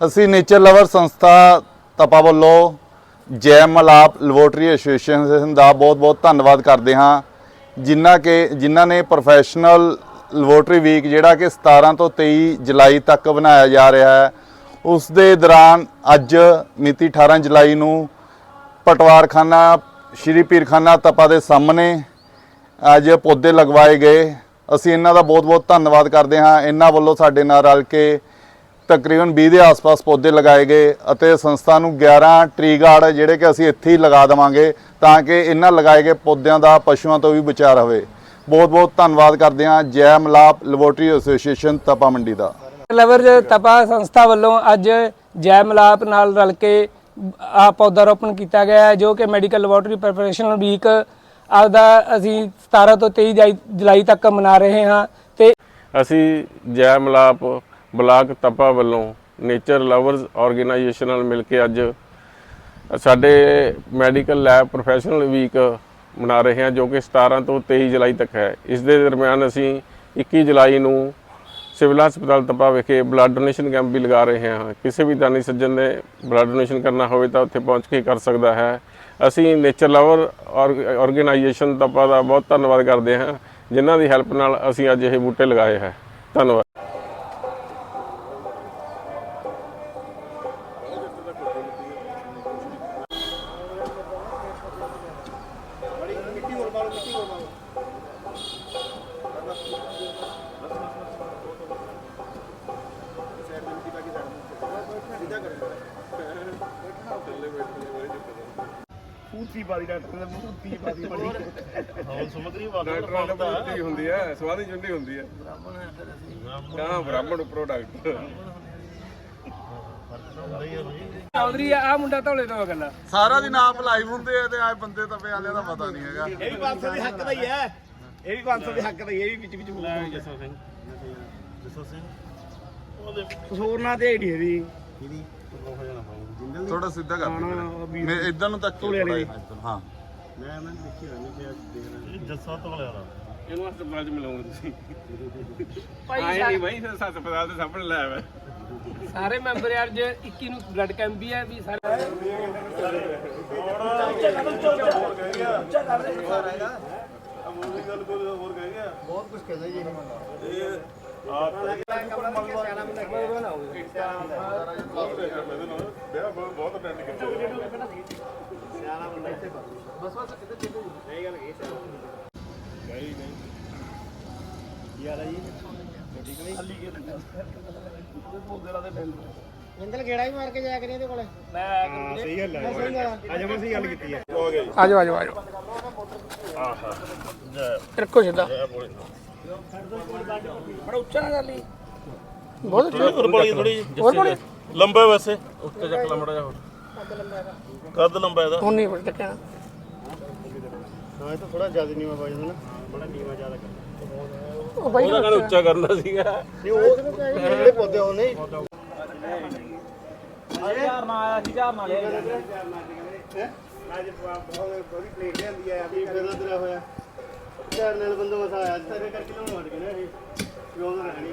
ਅਸੀਂ nature lover ਸੰਸਥਾ ਤਪਾ ਵੱਲੋਂ ਜੈ ਮਲਾਪ ਲੈਬੋਰਟਰੀ ਐਸੋਸੀਏਸ਼ਨ ਦਾ ਬਹੁਤ-ਬਹੁਤ ਧੰਨਵਾਦ ਕਰਦੇ ਹਾਂ ਜਿਨ੍ਹਾਂ ਕੇ ਜਿਨ੍ਹਾਂ ਨੇ ਪ੍ਰੋਫੈਸ਼ਨਲ ਲੈਬੋਰਟਰੀ ਵੀਕ ਜਿਹੜਾ ਕਿ 17 ਤੋਂ 23 ਜੁਲਾਈ ਤੱਕ ਬਣਾਇਆ ਜਾ ਰਿਹਾ ਹੈ ਉਸ ਦੇ ਦੌਰਾਨ ਅੱਜ ਮਿਤੀ 18 ਜੁਲਾਈ ਨੂੰ ਪਟਵਾਰਖਾਨਾ, ਸ਼੍ਰੀ ਪੀਰਖਾਨਾ ਤਪਾ ਦੇ ਸਾਹਮਣੇ ਅੱਜ ਪੌਦੇ ਲਗਵਾਏ ਗਏ। ਅਸੀਂ ਇਹਨਾਂ ਦਾ ਬਹੁਤ-ਬਹੁਤ ਧੰਨਵਾਦ ਕਰਦੇ ਹਾਂ। ਇਹਨਾਂ ਵੱਲੋਂ ਸਾਡੇ ਨਾਲ ਰਲ ਕੇ ਤਕਰੀਬਨ 20 ਦੇ ਆਸ-ਪਾਸ ਪੌਦੇ ਲਗਾਏ ਗਏ ਅਤੇ ਸੰਸਥਾ ਨੂੰ 11 ਟਰੀ ਗਾਰਡ ਜਿਹੜੇ ਕਿ ਅਸੀਂ ਇੱਥੇ ਹੀ ਲਗਾ ਦੇਵਾਂਗੇ ਤਾਂ ਕਿ ਇਹਨਾਂ ਲਗਾਏ ਗਏ ਪੌਦਿਆਂ ਦਾ ਪਸ਼ੂਆਂ ਤੋਂ ਵੀ ਬਚਾਅ ਰਵੇ ਬਹੁਤ-ਬਹੁਤ ਧੰਨਵਾਦ ਕਰਦੇ ਹਾਂ ਜੈ ਮਲਾਪ ਲੈਬੋਰਟਰੀ ਐਸੋਸੀਏਸ਼ਨ ਤਪਾ ਮੰਡੀ ਦਾ। ਲਵਰਜ ਤਪਾ ਸੰਸਥਾ ਵੱਲੋਂ ਅੱਜ ਜੈ ਮਲਾਪ ਨਾਲ ਰਲ ਕੇ ਆ ਪੌਦਾ ਰੋਪਣ ਕੀਤਾ ਗਿਆ ਹੈ ਜੋ ਕਿ ਮੈਡੀਕਲ ਲੈਬੋਰਟਰੀ ਪ੍ਰੋਫੈਸ਼ਨਲ ਵੀਕ ਆਪਦਾ ਅਸੀਂ 17 ਤੋਂ 23 ਜੁਲਾਈ- ਜੁਲਾਈ ਤੱਕ ਮਨਾ ਰਹੇ ਹਾਂ ਤੇ ਅਸੀਂ ਜੈ ਮਲਾਪ ਬਲਾਕ ਤਪਾ ਵੱਲੋਂ ਨੇਚਰ ਲਵਰਸ ਆਰਗੇਨਾਈਜੇਸ਼ਨ ਨਾਲ ਮਿਲ ਕੇ ਅੱਜ ਸਾਡੇ ਮੈਡੀਕਲ ਲੈਬ ਪ੍ਰੋਫੈਸ਼ਨਲ ਵੀਕ ਮਨਾ ਰਹੇ ਹਾਂ ਜੋ ਕਿ 17 ਤੋਂ 23 ਜੁਲਾਈ ਤੱਕ ਹੈ। ਇਸ ਦੇ ਦਰਮਿਆਨ ਅਸੀਂ 21 ਜੁਲਾਈ ਨੂੰ ਸਿਵਲ ਹਸਪਤਾਲ ਤਪਾ ਵਿਖੇ ਬਲੱਡ ਡੋਨੇਸ਼ਨ ਕੈਂਪ ਵੀ ਲਗਾ ਰਹੇ ਹਾਂ। ਕਿਸੇ ਵੀ ਦਾਨੀ ਸੱਜਣ ਨੇ ਬਲੱਡ ਡੋਨੇਸ਼ਨ ਕਰਨਾ ਹੋਵੇ ਤਾਂ ਉੱਥੇ ਪਹੁੰਚ ਕੇ ਕਰ ਸਕਦਾ ਹੈ। ਅਸੀਂ ਨੇਚਰ ਲਵਰ ਆਰਗੇਨਾਈਜੇਸ਼ਨ ਤਪਾ ਦਾ ਬਹੁਤ ਧੰਨਵਾਦ ਕਰਦੇ ਹਾਂ, ਜਿਨ੍ਹਾਂ ਦੀ ਹੈਲਪ ਨਾਲ ਅਸੀਂ ਅੱਜ ਇਹ ਬੂਟੇ ਲਗਾਏ ਹੈ। ਧੰਨਵਾਦ। ਪੂਤੀ ਬਾਦੀ ਡਾਕਟਰ ਨੇ ਪੂਤੀ ਬਾਦੀ ਬੜੀ ਹਾਂ ਸਮਗਰੀ ਬਾਦੀ ਡਾਕਟਰਾਂ ਦਾ ਪ੍ਰੋਡਕਟ ਹੁੰਦੀ। ਹੈ ਸਵਾਦੀ ਚੁੰਡੀ ਹੁੰਦੀ ਹੈ। ਹਾਂ ਬ੍ਰਾਹਮਣ ਪ੍ਰੋਡਕਟ ਚੌਧਰੀ ਆ ਮੁੰਡਾ ਧੌਲੇ ਤੋਂ ਗੱਲਾਂ। ਸਾਰਾ ਦਿਨ ਆਪ ਲਾਈਵ ਹੁੰਦੇ ਆ ਤੇ ਆ ਬੰਦੇ ਤਪੇ ਵਾਲਿਆਂ ਦਾ ਪਤਾ ਨਹੀਂ ਹੈਗਾ। ਇਹ ਵੀ 500 ਦੇ ਹੱਕ ਦਾ ਹੀ ਹੈ। ਇਹ ਵੀ 500 ਦੇ ਹੱਕ ਦਾ ਹੀ ਹੈ, ਇਹ ਵੀ ਵਿੱਚ ਵਿੱਚ ਬੋਲਦਾ ਜਸੋ ਸਿੰਘ। ਜਸੋ ਸਿੰਘ। ਉਹਦੇ ਕਸੂਰ ਨਾ ਤੇ ਆਈਡੀ ਇਹਦੀ। ਇਹਦੀ ਥੋੜਾ ਸਿੱਧਾ ਕਰ ਹਾਂ, ਦੇ ਮੈਂ ਇਦਾਂ ਨੂੰ ਤੱਕ ਧੋਲੇ ਵਾਲੀ। ਹਾਂ। ਮੈਂ ਮੈਂ ਦੇਖੀ ਰਹਿਣੀ ਕਿ ਅੱਜ ਦੇਖ ਰਿਹਾ ਜੱਸਾ ਤੋਂ ਵਾਲਾ। ਇਹਨੂੰ ਹਸਪਤਾਲ ਚ ਮਿਲਾਉਂਗੇ ਤੁਸੀਂ। ਭਾਈ ਨਹੀਂ ਬਾਈ ਹਸਪਤਾਲ ਦੇ ਸਾਹਮਣੇ ਲੈ ਆਵੇ ਸਾਰੇ ਮੈਂਬਰ ਅੱਜ 21 ਨੂੰ ਬਲੱਡ ਕੈਂਪ ਵੀ ਹੈ ਵੀ ਸਾਰੇ ਇੰਦਲ ਗੇੜਾ ਹੀ ਮਾਰ ਕੇ ਜਾਇਆ ਕਰੀ ਇਹਦੇ ਕੋਲੇ। ਹਾਂ ਸਹੀ ਗੱਲ ਹੈ ਅੱਜ ਅਮਨ ਸਿੰਘ ਗੱਲ ਕੀਤੀ ਹੈ ਆਜੋ ਆਜੋ ਆਜੋ ਰੱਖੋ ਸਿੱਧਾ। ਬੜਾ ਉੱਚਾ ਨਾ ਕਰ ਲਈ। ਬਹੁਤ ਉੱਚਾ ਹੋਰ ਬੜੀ ਥੋੜੀ ਹੋਰ ਬੜੇ ਲੰਬਾ ਵੈਸੇ। ਉੱਤੇ ਚੱਕ ਲਾ ਮੜਾ ਜਾ ਹੋਰ। ਕੱਦ ਲੰਬਾ ਇਹਦਾ। ਹੁਣ ਨਹੀਂ ਬੜਾ ਚੱਕਿਆ ਹਾਂ ਇਹ ਤਾਂ ਥੋੜਾ ਜ਼ਿਆਦਾ ਨੀਵਾ ਵੱਜਦਾ ਨਾ। ਬੜਾ ਨੀਵਾ ਜ਼ਿਆਦਾ ਕਰਦਾ ਉਹ ਬਾਈ ਉਹਦਾ ਕਹਿੰਦਾ ਉੱਚਾ ਕਰਨਾ ਸੀਗਾ। ਨਹੀਂ ਉਹ ਜਿਹੜੇ ਪੌਦੇ ਉਹ ਨਹੀਂ। ਅੱਜ ਬਹੁਤ ਬੜੀ ਪਲੇਟ ਲਿਆਂਦੀ ਆ ਅਭੀ ਫੇਰ ਤੇਰਾ ਹੋਇਆ ਚਾਰ ਨਾਲ ਬੰਦਾ ਮਸਾ ਆਇਆ ਤੇਰੇ ਕਰਕੇ ਲਾਉਣ ਹਟ ਗਏ ਨਾ ਇਹ। ਯੋਦ ਰਹਿਣੀ